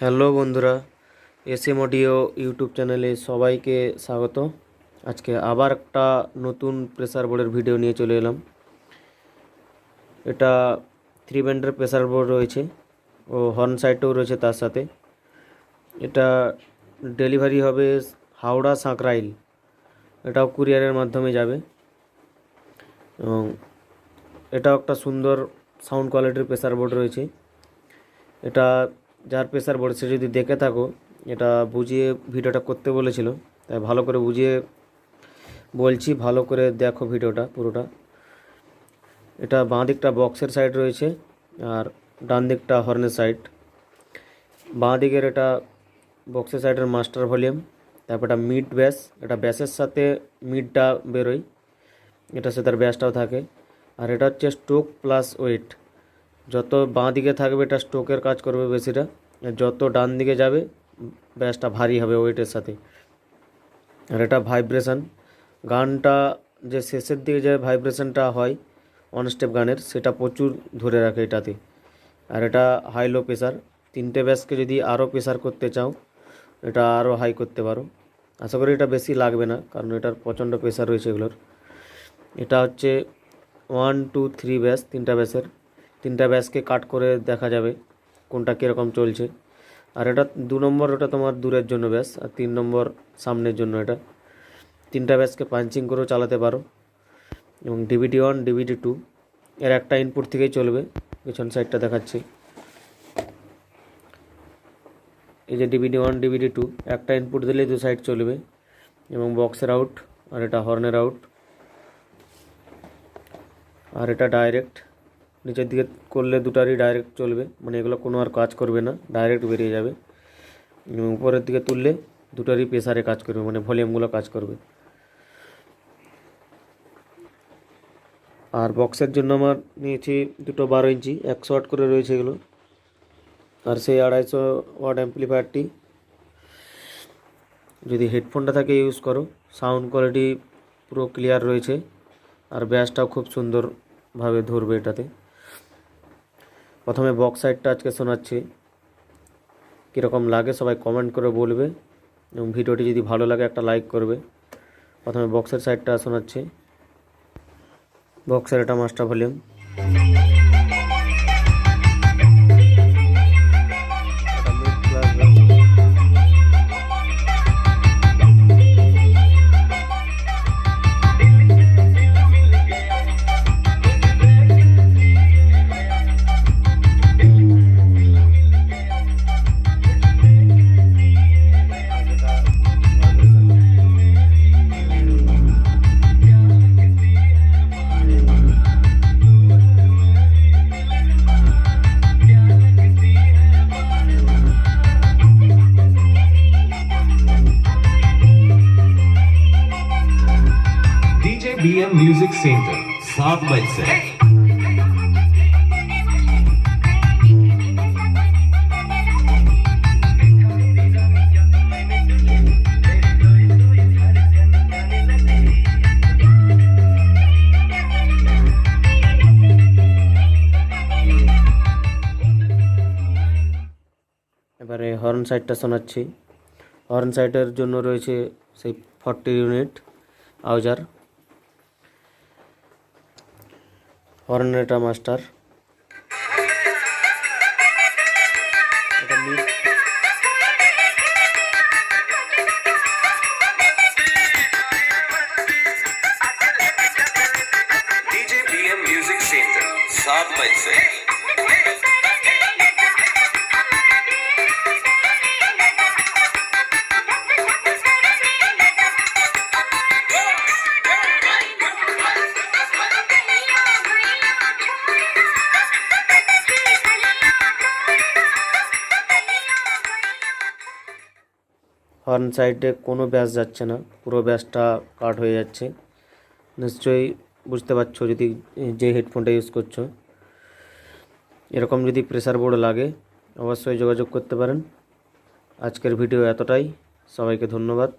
Hello বন্ধুরা S M audio YouTube চ্যানেলে সবাইকে স্বাগত। আজকে আবার একটা নতুন প্রেসার বোর্ডের ভিডিও নিয়ে চলে এলাম। এটা থ্রি ব্যান্ডের প্রেসার বোর্ড রয়েছে ও হর্ন সাইডটাও রয়েছে তার সাথে। এটা ডেলিভারি হবে হাওড়া সাঁকরাইল। এটাও কুরিয়ারের মাধ্যমে যাবে। এবং এটাও একটা সুন্দর সাউন্ড কোয়ালিটির প্রেসার বোর্ড রয়েছে। এটা যার প্রেশার সে যদি দেখে থাকো, এটা বুঝিয়ে ভিডিওটা করতে বলেছিল। তাই ভালো করে বুঝিয়ে বলছি, ভালো করে দেখো ভিডিওটা পুরোটা। এটা বাঁ দিকটা বক্সের সাইড রয়েছে আর ডান দিকটা হর্নের সাইড বাঁ দিকের এটা বক্সের সাইডের মাস্টার ভলিউম তারপর এটা মিড ব্যাস এটা ব্যাসের সাথে মিডটা বেরোয় এটা সে তার ব্যাসটাও থাকে। আর এটা হচ্ছে স্টোক প্লাস ওয়েট যত বাঁ দিকে থাকবে এটা স্টোকের কাজ করবে বেশিটা। যত ডান দিকে যাবে, ব্যাসটা ভারী হবে ওয়েটের সাথে। আর এটা ভাইব্রেশান। গানটা যে শেষের দিকে যে ভাইব্রেশানটা হয় অন স্টেপ গানের, সেটা প্রচুর ধরে রাখে এটাতে। আর এটা হাই লো প্রেশার তিনটে ব্যাসকে যদি আরও প্রেশার করতে চাও, এটা আরও হাই করতে পারো। আশা করি এটা বেশি লাগবে না, কারণ এটার প্রচণ্ড প্রেশার রয়েছে এগুলোর। এটা হচ্ছে ওয়ান টু থ্রি ব্যাস, তিনটা ব্যাসের। তিনটা ব্যাসকে কাট করে দেখা যাবে। কোনটা কীরকম চলছে। আর এটা দু নম্বর ওটা তোমার দূরের জন্য ব্যাস, আর তিন নম্বর সামনের জন্য এটা। তিনটা ব্যাসকে পাঞ্চিং করেও চালাতে পারো। এবং ডিভিডি ওয়ান ডিভিডি টু এর একটা ইনপুট থেকেই চলবে। পেছন সাইডটা দেখাচ্ছি। এই যে ডিভিডি ওয়ান ডিভিডি টু একটা ইনপুট দিলেই দু সাইড চলবে। এবং বক্সের আউট আর এটা হর্নের আউট আর এটা ডাইরেক্ট নিচের দিকে করলে দুটারই ডাইরেক্ট চলবে। মানে এগুলো কোনো আর কাজ করবে না ডাইরেক্ট বেরিয়ে যাবে। উপরের দিকে তুললে দুটারই প্রেসারে কাজ করবে মানে ভলিউমগুলো কাজ করবে। আর বক্সের জন্য আমার নিয়েছি দুটো বারো ইঞ্চি, একশো ওয়াট করে রয়েছে এগুলো। আর সেই আড়াইশো ওয়াট অ্যাম্পলিফায়ারটি যদি হেডফোনটা থাকে ইউজ করো সাউন্ড কোয়ালিটি পুরো ক্লিয়ার রয়েছে। আর ব্যাসটাও খুব সুন্দরভাবে ধরবে এটাতে। প্রথমে বক্স সাইডটা আজকে শোনাচ্ছি। কীরকম লাগে সবাই কমেন্ট করে বলবে এবং ভিডিওটি যদি ভালো লাগে একটা লাইক করবে। প্রথমে বক্সের সাইডটা শোনাচ্ছি। বক্সের এটা master volume BM Music Center, South by South. এবারে হর্ন সাইডটা শোনাচ্ছি হর্ন সাইডের জন্য রয়েছে সেই ফর্টি ইউনিট আউজার হর্নেটা মাস্টার এটা mid DJ BM Music Center, सात बज से হর্ন সাইডে কোনো ব্যাস যাচ্ছে না, পুরো ব্যাসটা কাট হয়ে যাচ্ছে। নিশ্চয়ই বুঝতে পারছ যদি যে হেডফোনটা ইউজ করছ। এরকম যদি প্রেসার বোর্ড লাগে, অবশ্যই যোগাযোগ করতে পারেন। আজকের ভিডিও এতটাই। সবাইকে ধন্যবাদ।